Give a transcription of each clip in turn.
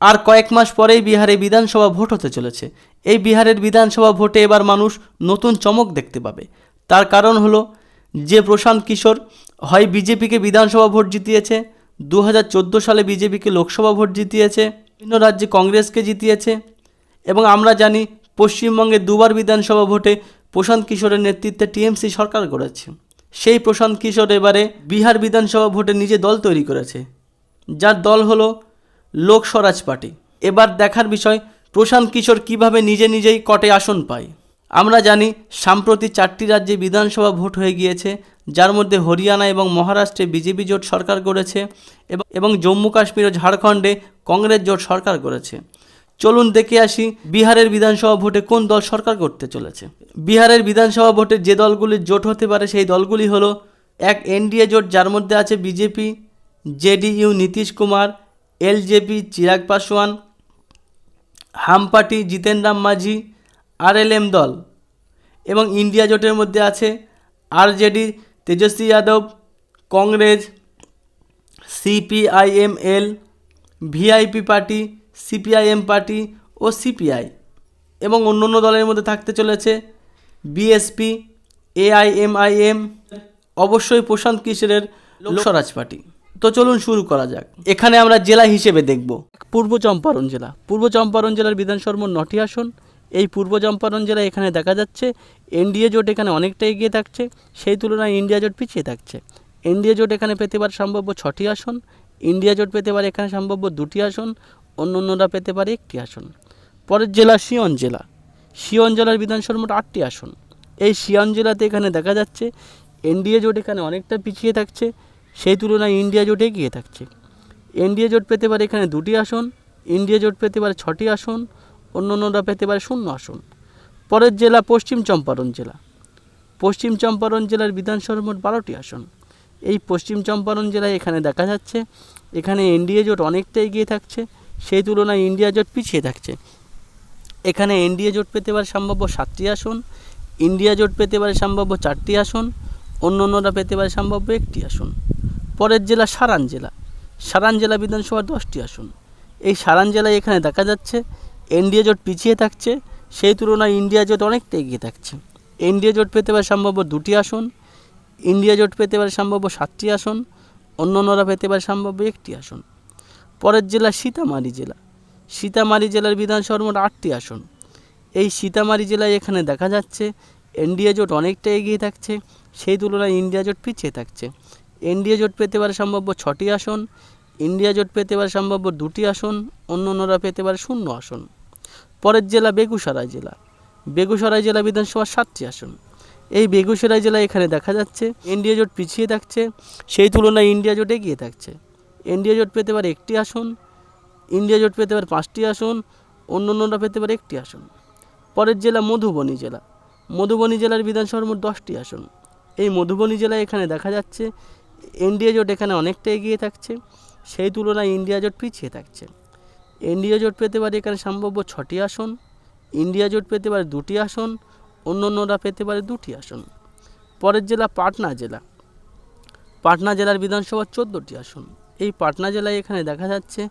আর কয়েক মাস পরেই বিহারে বিধানসভা ভোট হতে চলেছে। এই বিহারের বিধানসভা ভোটে এবার মানুষ নতুন চমক দেখতে পাবে। তার কারণ হলো, যে প্রশান্ত কিশোর হয় বিজেপিকে বিধানসভা ভোট জিতিয়েছে দু হাজার চোদ্দ সালে বিজেপিকে লোকসভা ভোট জিতিয়েছে, বিভিন্ন রাজ্যে কংগ্রেসকে জিতিয়েছে এবং আমরা জানি পশ্চিমবঙ্গে দুবার বিধানসভা ভোটে প্রশান্ত কিশোরের নেতৃত্বে টিএমসি সরকার গড়েছে। সেই প্রশান্ত কিশোর এবারে বিহার বিধানসভা ভোটে নিজে দল তৈরি করেছে। যার দল হলো লোক স্বরাজ পার্টি। এবার দেখার বিষয়, প্রশান্ত কিশোর কীভাবে নিজে নিজেই কটে আসন পায়। আমরা জানি, সাম্প্রতি চারটি রাজ্যে বিধানসভা ভোট হয়ে গিয়েছে, যার মধ্যে হরিয়ানা এবং মহারাষ্ট্রে বিজেপি জোট সরকার করেছে এবং জম্মু কাশ্মীর ও ঝাড়খণ্ডে কংগ্রেস জোট সরকার করেছে চলুন দেখে আসি, বিহারের বিধানসভা ভোটে কোন দল সরকার করতে চলেছে। বিহারের বিধানসভা ভোটে যে দলগুলির জোট হতে পারে, সেই দলগুলি হলো এক এনডিএ জোট, যার মধ্যে আছে BJP, JDU, Nitish Kumar LJP Chirag Paswan HAM party Jitan Ram মাঝি আরএলএম দল এবং ইন্ডিয়া জোটের মধ্যে আছে RJD Tejashwi Yadav, Congress CPIML VIP party CPIM party ও সিপিআই এবং অন্য অন্য দলের মধ্যে থাকতে চলেছে বিএসপি এআইএমআইএম অবশ্যই প্রশান্ত কিশোরের লোকস্বরাজ পার্টি। তো চলুন শুরু করা যাক। এখানে আমরা জেলা হিসেবে দেখব। পূর্ব চম্পারণ জেলা। পূর্ব চম্পারণ জেলার বিধানসভা মোট নটি আসন। এই পূর্ব চম্পারণ জেলা এখানে দেখা যাচ্ছে এনডিএ জোট এখানে অনেকটা এগিয়ে থাকছে। সেই তুলনায় ইন্ডিয়া জোট পিছিয়ে থাকছে। এনডিএ জোট এখানে পেতে পারে সম্ভাব্য ছটি আসন। ইন্ডিয়া জোট পেতে পারে এখানে সম্ভাব্য দুটি আসন। অন্য অন্যরা পেতে পারে একটি আসন। পরের জেলা সিয়ন জেলা। সিয়ন জেলার বিধানসভার মোট আটটি আসন। এই সিয়ন জেলাতে এখানে দেখা যাচ্ছে এনডিএ জোট এখানে অনেকটা পিছিয়ে থাকছে। সেই তুলনায় ইন্ডিয়া জোট এগিয়ে থাকছে। এনডিএ জোট পেতে পারে এখানে দুটি আসন, ইন্ডিয়া জোট পেতে পারে ছটি আসন অন্য অন্যরা পেতে পারে শূন্য আসন। পরের জেলা পশ্চিম চম্পারণ জেলা। পশ্চিম চম্পারণ জেলার বিধানসভার মোট বারোটি আসন। এই পশ্চিম চম্পারণ জেলায় এখানে দেখা যাচ্ছে, এখানে এনডিএ জোট অনেকটা এগিয়ে থাকছে, সেই তুলনায় ইন্ডিয়া জোট পিছিয়ে থাকছে। এখানে এনডিএ জোট পেতে পারে সম্ভাব্য সাতটি আসন, ইন্ডিয়া জোট পেতে পারে সম্ভাব্য চারটি আসন অন্য অন্যরা পেতে পারে সম্ভাব্য একটি আসন। পরের জেলা সারান জেলা। সারান জেলা বিধানসভার দশটি আসন। এই সারান জেলায় এখানে দেখা যাচ্ছে এনডিএ জোট পিছিয়ে থাকছে, সেই তুলনায় ইন্ডিয়া জোট অনেকটা এগিয়ে থাকছে। এনডিএ জোট পেতে পারে সম্ভাব্য দুটি আসন, ইন্ডিয়া জোট পেতে পারে সম্ভাব্য সাতটি আসন অন্য অন্যরা পেতে পারে সম্ভাব্য একটি আসন। পরের জেলা সীতামারি জেলা। সীতামারি জেলার বিধানসভার মোট আটটি আসন। এই সীতামারি জেলায় এখানে দেখা যাচ্ছে এনডিএ জোট অনেকটা এগিয়ে থাকছে, সেই তুলনায় ইন্ডিয়া জোট পিছিয়ে থাকছে। এনডিএ জোট পেতে পারে সম্ভাব্য ছটি আসন ইন্ডিয়া জোট পেতে পারে সম্ভাব্য দুটি আসন অন্য অন্যরা পেতে পারে শূন্য আসন। পরের জেলা বেগুসরাই জেলা। বেগুসরাই জেলা বিধানসভার সাতটি আসন। এই বেগুসরাই জেলায় এখানে দেখা যাচ্ছে এনডিএ জোট পিছিয়ে থাকছে, সেই তুলনায় ইন্ডিয়া জোট এগিয়ে থাকছে। এনডিএ জোট পেতে পারে একটি আসন ইন্ডিয়া জোট পেতে পারে পাঁচটি আসন অন্য অন্যরা পেতে পারে একটি আসন। পরের জেলা মধুবনী জেলা। মধুবনী জেলার বিধানসভার মোট দশটি আসন। এই মধুবনী জেলায় এখানে দেখা যাচ্ছে এনডিএ জোট এখানে অনেকটা এগিয়ে থাকছে, সেই তুলনায় ইন্ডিয়া জোট পিছিয়ে থাকছে। এনডিএ জোট পেতে পারে এখানে সম্ভাব্য ছটি আসন ইন্ডিয়া জোট পেতে পারে দুটি আসন অন্য অন্যরা পেতে পারে দুটি আসন। পরের জেলা পাটনা জেলা। পাটনা জেলার বিধানসভার চোদ্দোটি আসন। এই পাটনা জেলায় এখানে দেখা যাচ্ছে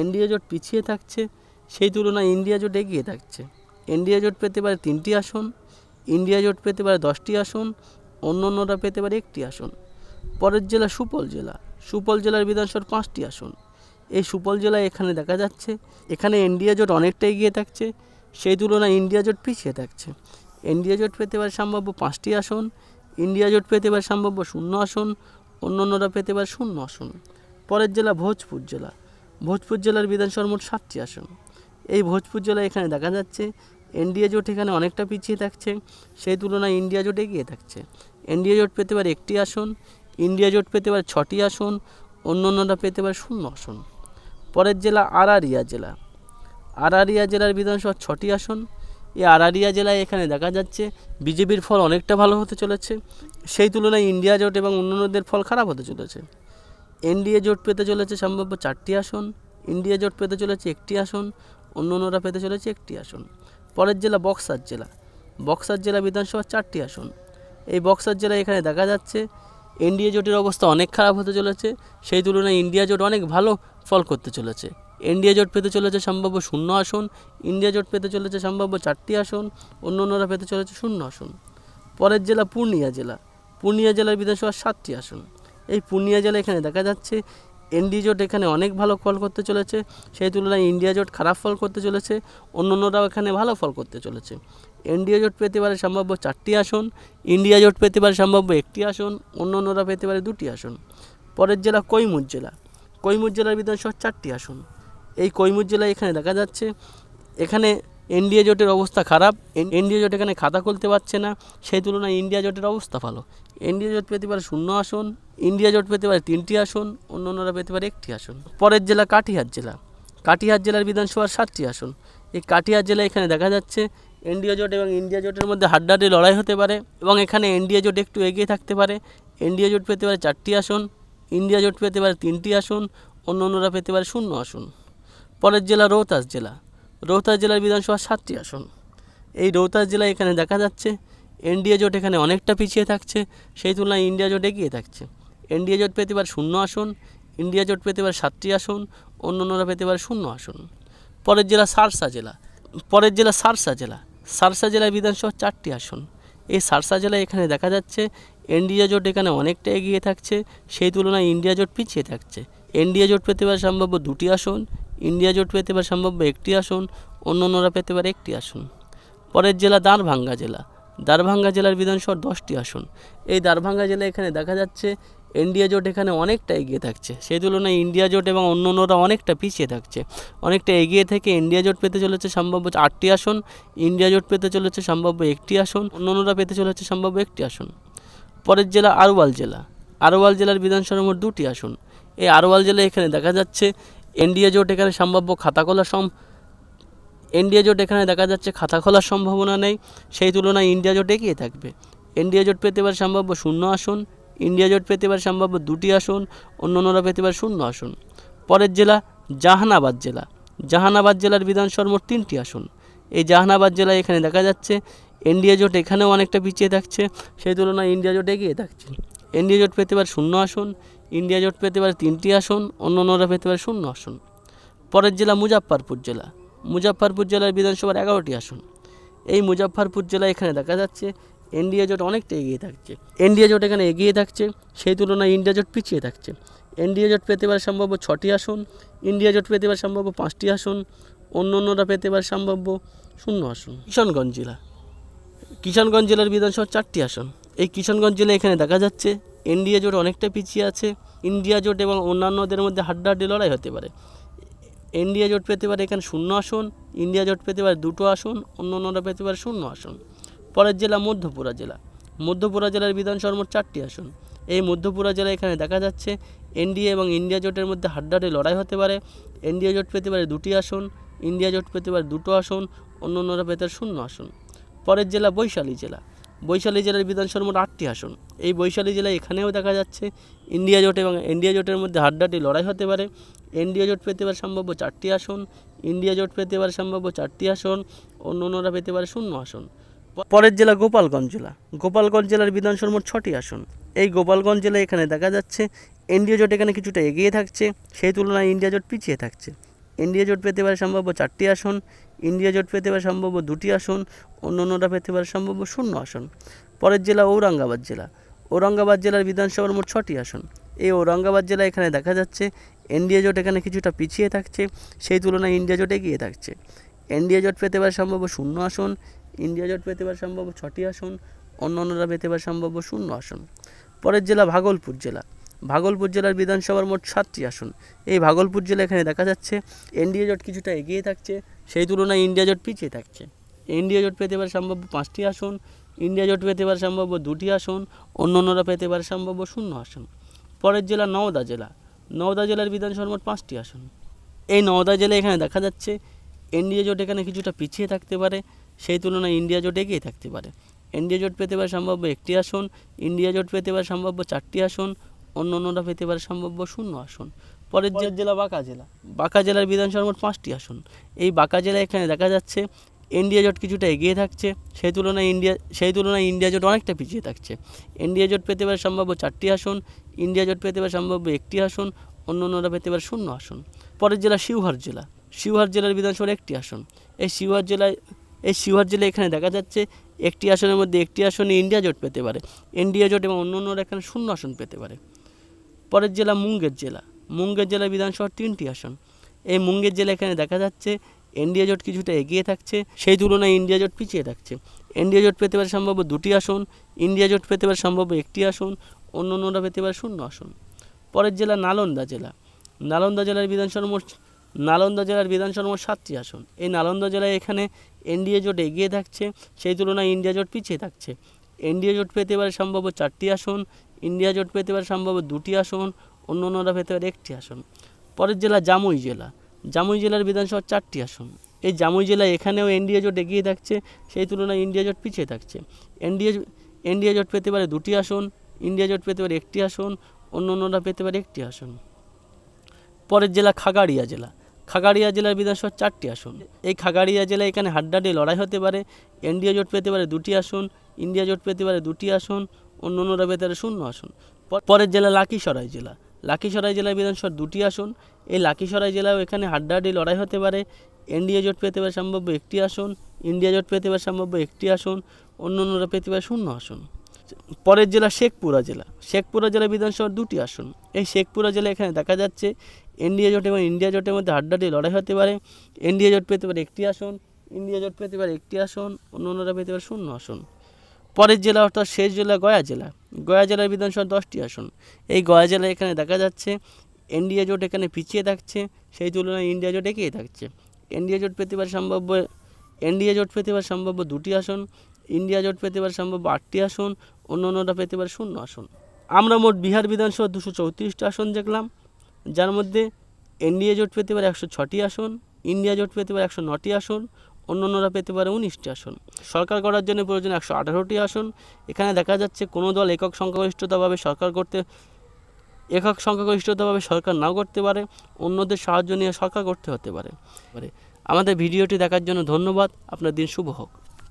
এনডিএ জোট পিছিয়ে থাকছে, সেই তুলনায় ইন্ডিয়া জোট এগিয়ে থাকছে। এনডিএ জোট পেতে পারে তিনটি আসন ইন্ডিয়া জোট পেতে পারে দশটি আসন অন্য অন্যরা পেতে পারে একটি আসন। পরের জেলা সুপল জেলা। সুপল জেলার বিধানসভার পাঁচটি আসন। এই সুপল জেলায় এখানে দেখা যাচ্ছে, এখানে এনডিএ জোট অনেকটা এগিয়ে থাকছে, সেই তুলনায় ইন্ডিয়া জোট পিছিয়ে থাকছে। এনডিএ জোট পেতে পারে সম্ভাব্য পাঁচটি আসন ইন্ডিয়া জোট পেতে পারে সম্ভাব্য শূন্য আসন অন্য অন্যরা পেতে পারে শূন্য আসন। পরের জেলা ভোজপুর জেলা। ভোজপুর জেলার বিধানসভার মোট সাতটি আসন। এই ভোজপুর জেলায় এখানে দেখা যাচ্ছে এনডিএ জোট এখানে অনেকটা পিছিয়ে থাকছে, সেই তুলনায় ইন্ডিয়া জোট এগিয়ে থাকছে। এনডিএ জোট পেতে পারে একটি আসন ইন্ডিয়া জোট পেতে পারে ছটি আসন, অন্য অন্যরা পেতে পারে শূন্য আসন। পরের জেলা আরারিয়া জেলা। আরারিয়া জেলার বিধানসভার ছটি আসন। এই আরারিয়া জেলায় এখানে দেখা যাচ্ছে বিজেপির ফল অনেকটা ভালো হতে চলেছে। সেই তুলনায় ইন্ডিয়া জোট এবং অন্যান্যদের ফল খারাপ হতে চলেছে। এনডিএ জোট পেতে চলেছে সম্ভাব্য চারটি আসন, ইন্ডিয়া জোট পেতে চলেছে একটি আসন, অন্য অন্যরা পেতে চলেছে একটি আসন। পরের জেলা বক্সার জেলা। বক্সার জেলা বিধানসভার চারটি আসন। এই বক্সার জেলায় এখানে দেখা যাচ্ছে এনডিএ জোটের অবস্থা অনেক খারাপ হতে চলেছে। সেই তুলনায় ইন্ডিয়া জোট অনেক ভালো ফল করতে চলেছে। এনডিএ জোট পেতে চলেছে সম্ভাব্য শূন্য আসন। ইন্ডিয়া জোট পেতে চলেছে সম্ভাব্য চারটি আসন। অন্য অন্যরা পেতে চলেছে শূন্য আসন। পরের জেলা পূর্ণিয়া জেলা। পূর্ণিয়া জেলার বিধানসভার সাতটি আসন। এই পূর্ণিয়া জেলা এখানে দেখা যাচ্ছে এনডি জোট এখানে অনেক ভালো ফল করতে চলেছে। সেই তুলনায় ইন্ডিয়া জোট খারাপ ফল করতে চলেছে। অন্য অন্যরাও এখানে ভালো ফল করতে চলেছে। এনডিএ জোট পেতে পারে সম্ভাব্য চারটি আসন, ইন্ডিয়া জোট পেতে পারে সম্ভাব্য একটি আসন, অন্য অন্যরা পেতে পারে দুটি আসন। পরের জেলা কৈমুর জেলা। কৈমুর জেলার বিধানসভার চারটি আসন। এই কৈমুর জেলায় এখানে দেখা যাচ্ছে, এখানে এনডিএ জোটের অবস্থা খারাপ, এনডিএ জোট এখানে খাতা খুলতে পারছে না, সেই তুলনায় ইন্ডিয়া জোটের অবস্থা ভালো। এনডিএ জোট পেতে পারে শূন্য আসন, ইন্ডিয়া জোট পেতে পারে তিনটি আসন, অন্য অন্যরা পেতে পারে একটি আসন। পরের জেলা কাটিহার জেলা। কাটিহার জেলার বিধানসভার সাতটি আসন। এই কাটিহার জেলা এখানে দেখা যাচ্ছে এনডিএ জোট এবং ইন্ডিয়া জোটের মধ্যে হাড্ডাহাড্ডি লড়াই হতে পারে এবং এখানে এনডিএ জোট একটু এগিয়ে থাকতে পারে। এনডিএ জোট পেতে পারে চারটি আসন ইন্ডিয়া জোট পেতে পারে তিনটি আসন অন্য অন্যরা পেতে পারে শূন্য আসন। পরের জেলা রোহতাস জেলা। রোহতাস জেলার বিধানসভা সাতটি আসন। এই রোহতাস জেলায় এখানে দেখা যাচ্ছে এনডিএ জোট এখানে অনেকটা পিছিয়ে থাকছে, সেই তুলনায় ইন্ডিয়া জোট এগিয়ে থাকছে। এনডিএ জোট পেতে পারে শূন্য আসন ইন্ডিয়া জোট পেতে পারে সাতটি আসন অন্য অন্যরা পেতে পারে শূন্য আসন। পরের জেলা সারসা জেলা। পরের জেলা সারসা জেলা। সারসা জেলায় বিধানসভার চারটি আসন। এই সারসা জেলায় এখানে দেখা যাচ্ছে এনডিএ জোট এখানে অনেকটা এগিয়ে থাকছে, সেই তুলনায় ইন্ডিয়া জোট পিছিয়ে থাকছে। এনডিএ জোট পেতে পারে সম্ভাব্য দুটি আসন, ইন্ডিয়া জোট পেতে পারে সম্ভাব্য একটি আসন অন্য অন্যরা পেতে পারে একটি আসন। পরের জেলা দাঁড়ভাঙ্গা জেলা। দারভাঙ্গা জেলার বিধানসভার দশটি আসন। এই দারভাঙ্গা জেলা এখানে দেখা যাচ্ছে এনডিএ জোট এখানে অনেকটা এগিয়ে থাকছে। সেই তুলনায় ইন্ডিয়া জোট এবং অন্য অন্যরা অনেকটা পিছিয়ে থাকছে। অনেকটা এগিয়ে থেকে ইন্ডিয়া জোট পেতে চলেছে সম্ভাব্য আটটি আসন। ইন্ডিয়া জোট পেতে চলেছে সম্ভাব্য একটি আসন। অন্য অন্যরা পেতে চলেছে সম্ভাব্য একটি আসন। পরের জেলা আরওয়াল জেলা। আরওয়াল জেলার বিধানসভার মোট দুটি আসন। এই আরওয়াল জেলা এখানে দেখা যাচ্ছে এনডিএ জোট এখানে সম্ভাব্য খাতা খোলা সম এনডিএ জোট এখানে দেখা যাচ্ছে খাতা খোলার সম্ভাবনা নেই। সেই তুলনায় ইন্ডিয়া জোট এগিয়ে থাকবে। এনডিএ জোট পেতে পারে সম্ভাব্য শূন্য আসন ইন্ডিয়া জোট পেতে পারে সম্ভাব্য দুটি আসন অন্য অন্যরা পেতে পারে শূন্য আসন। পরের জেলা জাহানাবাদ জেলা। জাহানাবাদ জেলার বিধানসভার মোট তিনটি আসন। এই জাহানাবাদ জেলায় এখানে দেখা যাচ্ছে এনডিএ জোট এখানেও অনেকটা পিছিয়ে থাকছে, সেই তুলনায় ইন্ডিয়া জোট এগিয়ে থাকছে। এনডিএ জোট পেতে পারে শূন্য আসন ইন্ডিয়া জোট পেতে পারে তিনটি আসন অন্য অন্যরা পেতে পারে শূন্য আসন। পরের জেলা মুজাফফরপুর জেলা। মুজাফফরপুর জেলার বিধানসভার এগারোটি আসন। এই মুজাফফরপুর জেলায় এখানে দেখা যাচ্ছে এনডিএ জোট অনেকটা এগিয়ে থাকছে। এনডিএ জোট এখানে এগিয়ে থাকছে, সেই তুলনায় ইন্ডিয়া জোট পিছিয়ে থাকছে। এনডিএ জোট পেতে পারে সম্ভাব্য ছটি আসন, ইন্ডিয়া জোট পেতে পারে সম্ভাব্য পাঁচটি আসন, অন্য অন্যরা পেতে পারে সম্ভাব্য শূন্য আসন। কিশনগঞ্জ জেলা। কিষানগঞ্জ জেলার বিধানসভার চারটি আসন। এই কিষানগঞ্জ জেলা এখানে দেখা যাচ্ছে এনডিএ জোট অনেকটা পিছিয়ে আছে। ইন্ডিয়া জোট এবং অন্যান্যদের মধ্যে হাড্ডাহাড্ডি লড়াই হতে পারে। এনডিএ জোট পেতে পারে এখানে শূন্য আসন ইন্ডিয়া জোট পেতে পারে দুটো আসন অন্য অন্যরা পেতে পারে শূন্য আসন। পরের জেলা মধ্যপুরা জেলা। মধ্যপুরা জেলার বিধানসভার মোট চারটি আসন। এই মধ্যপুরা জেলা এখানে দেখা যাচ্ছে এনডিএ এবং ইন্ডিয়া জোটের মধ্যে হাড্ডাহাড্ডি লড়াই হতে পারে। এনডিএ জোট পেতে পারে দুটি আসন ইন্ডিয়া জোট পেতে পারে দুটো আসন অন্য অন্যরা পেতে পারে শূন্য আসন। পরের জেলা বৈশালী জেলা। বৈশালী জেলার বিধানসভার মোট আটটি আসন। এই বৈশালী জেলায় এখানেও দেখা যাচ্ছে ইন্ডিয়া জোট এবং ইন্ডিয়া জোটের মধ্যে হাড্ডাহাড্ডি লড়াই হতে পারে। ইন্ডিয়া জোট পেতে পারে সম্ভাব্য চারটি আসন, ইন্ডিয়া জোট পেতে পারে সম্ভাব্য চারটি আসন, অন্য অন্যরা পেতে পারে শূন্য আসন। পরের জেলা গোপালগঞ্জ জেলা। গোপালগঞ্জ জেলার বিধানসভার মোট ছটি আসন। এই গোপালগঞ্জ জেলায় এখানে দেখা যাচ্ছে, এনডিএ জোট এখানে কিছুটা এগিয়ে থাকছে, সেই তুলনায় ইন্ডিয়া জোট পিছিয়ে থাকছে। ইন্ডিয়া জোট পেতে পারে সম্ভাব্য চারটি আসন, ইন্ডিয়া জোট পেতে পারে সম্ভাব্য দুটি আসন, অন্য অন্যরা পেতে পারে সম্ভাব্য শূন্য আসন। পরের জেলা ঔরঙ্গাবাদ জেলা। ঔরঙ্গাবাদ জেলার বিধানসভার মোট ছটি আসন। এই ঔরঙ্গাবাদ জেলা এখানে দেখা যাচ্ছে। এনডিএ জোট এখানে কিছুটা পিছিয়ে থাকছে। সেই তুলনায় ইন্ডিয়া জোট এগিয়ে থাকছে। এনডিএ জোট পেতে পারে সম্ভাব্য শূন্য আসন, ইন্ডিয়া জোট পেতে পারে সম্ভাব্য ছটি আসন অন্য অন্যরা পেতে পারে সম্ভাব্য শূন্য আসন। পরের জেলা ভাগলপুর জেলা। ভাগলপুর জেলার বিধানসভার মোট সাতটি আসন। এই ভাগলপুর জেলা এখানে দেখা যাচ্ছে এনডিএ জোট কিছুটা এগিয়ে থাকছে, সেই তুলনায় ইন্ডিয়া জোট পিছিয়ে থাকছে। ইন্ডিয়া জোট পেতে পারে সম্ভাব্য পাঁচটি আসন, ইন্ডিয়া জোট পেতে পারে সম্ভাব্য দুটি আসন অন্য অন্যরা পেতে পারে সম্ভাব্য শূন্য আসন। পরের জেলা নওদা জেলা। নওদা জেলার বিধানসভার মোট পাঁচটি আসন। এই নওদা জেলা এখানে দেখা যাচ্ছে এনডিএ জোট এখানে কিছুটা পিছিয়ে থাকতে পারে সেই তুলনায় ইন্ডিয়া জোট এগিয়ে থাকতে পারে। এনডিএ জোট পেতে পারে সম্ভাব্য একটি আসন ইন্ডিয়া জোট পেতে পারে সম্ভাব্য চারটি আসন অন্য অন্যরা পেতে পারে সম্ভাব্য শূন্য আসন। পরের জেলা বাঁকা জেলা। বাঁকা জেলার বিধানসভার মোট পাঁচটি আসন। এই বাঁকা জেলা এখানে দেখা যাচ্ছে ইন্ডিয়া জোট কিছুটা এগিয়ে থাকছে, সেই তুলনায় ইন্ডিয়া সেই তুলনায় ইন্ডিয়া জোট অনেকটা পিছিয়ে থাকছে। ইন্ডিয়া জোট পেতে পারে সম্ভাব্য চারটি আসন ইন্ডিয়া জোট পেতে পারে সম্ভাব্য একটি আসন অন্য অন্যরা পেতে পারে শূন্য আসন। পরের জেলা শিবহার জেলা। শিবহার জেলার বিধানসভার একটি আসন। এই শিবহার জেলায়, এই শিবহার জেলায় এখানে দেখা যাচ্ছে একটি আসনের মধ্যে একটি আসনে ইন্ডিয়া জোট পেতে পারে। ইন্ডিয়া জোট এবং অন্য অন্যরা এখানে শূন্য আসন পেতে পারে। পরের জেলা মুঙ্গের জেলা। মুঙ্গের জেলা বিধানসভার তিনটি আসন। এই মুঙ্গের জেলা এখানে দেখা যাচ্ছে এনডিএ জোট কিছুটা এগিয়ে থাকছে, সেই তুলনায় ইন্ডিয়া জোট পিছিয়ে থাকছে। এনডিএ জোট পেতে পারে সম্ভব দুটি আসন ইন্ডিয়া জোট পেতে পারে সম্ভব একটি আসন, অন্য অন্যরা পেতে পারে শূন্য আসন। পরের জেলা নালন্দা জেলা। নালন্দা জেলার বিধানসভা মোট, নালন্দা জেলার বিধানসভা মোট সাতটি আসন। এই নালন্দা জেলায় এখানে এনডিএ জোট এগিয়ে থাকছে, সেই তুলনায় ইন্ডিয়া জোট পিছিয়ে থাকছে। এনডিএ জোট পেতে পারে সম্ভব চারটি আসন ইন্ডিয়া জোট পেতে পারে সম্ভব দুটি আসন, অন্য অন্যরা পেতে পারে একটি আসন। পরের জেলা জামুই জেলা। জামুই জেলার বিধানসভার চারটি আসন। এই জামুই জেলায় এখানেও এনডিএ জোট এগিয়ে থাকছে, সেই তুলনায় ইন্ডিয়া জোট পিছিয়ে থাকছে। এনডিএ এনডিএ জোট পেতে পারে দুটি আসন ইন্ডিয়া জোট পেতে পারে একটি আসন, অন্য অন্যরা পেতে পারে একটি আসন। পরের জেলা খাগাড়িয়া জেলা। খাগাড়িয়া জেলার বিধানসভার চারটি আসন। এই খাগাড়িয়া জেলায় এখানে হাড্ডাডি লড়াই হতে পারে, এনডিএ জোট পেতে পারে দুটি আসন, ইন্ডিয়া জোট পেতে পারে দুটি আসন, অন্য অন্যরা পেতে পারে শূন্য আসন। পরের জেলা লাকিসরাই জেলা। লাকিসরাই জেলার বিধানসভার দুটি আসন। এই লাকিসরাই জেলাও এখানে হাড্ডাহাড্ডি লড়াই হতে পারে। এনডিএ জোট পেতে পারে সম্ভাব্য একটি আসন, ইন্ডিয়া জোট পেতে পারে সম্ভাব্য একটি আসন, অন্য অন্যরা পেতে পারে শূন্য আসন। পরের জেলা শেখপুরা জেলা। শেখপুরা জেলা বিধানসভার দুটি আসন। এই শেখপুরা জেলা এখানে দেখা যাচ্ছে এনডিএ জোট এবং ইন্ডিয়া জোটের মধ্যে হাড্ডাহাড্ডি লড়াই হতে পারে। এনডিএ জোট পেতে পারে একটি আসন, ইন্ডিয়া জোট পেতে পারে একটি আসন, অন্য অন্যরা পেতে পারে শূন্য আসন। পরের জেলা অর্থাৎ শেষ জেলা গয়া জেলা। গয়া জেলার বিধানসভার দশটি আসন। এই গয়া জেলায় এখানে দেখা যাচ্ছে এনডিএ জোট এখানে পিছিয়ে থাকছে, সেই তুলনায় ইন্ডিয়া জোট এগিয়ে থাকছে। এনডিএ জোট পেতে পারে সম্ভাব্য এনডিএ জোট পেতে পারে সম্ভাব্য দুটি আসন ইন্ডিয়া জোট পেতে পারে সম্ভাব্য আটটি আসন, অন্য অন্যরা পেতে পারে শূন্য আসন। আমরা মোট বিহার বিধানসভা দুশো চৌত্রিশটা আসন দেখলাম, যার মধ্যে এনডিএ জোট পেতে পারে একশো ছটি আসন ইন্ডিয়া জোট পেতে পারে একশো নটি আসন অন্যরা পেতে পারে উনিশটি আসন। সরকার করার জন্য প্রয়োজন একশো আঠারোটি আসন। এখানে দেখা যাচ্ছে কোনো দল একক সংখ্যাগরিষ্ঠতাভাবে সরকার করতে, একক সংখ্যাগরিষ্ঠতাভাবে সরকার নাও করতে পারে, অন্যদের সাহায্য নিয়ে সরকার করতে হতে পারে পারে। আমাদের ভিডিওটি দেখার জন্য ধন্যবাদ। আপনার দিন শুভ হোক।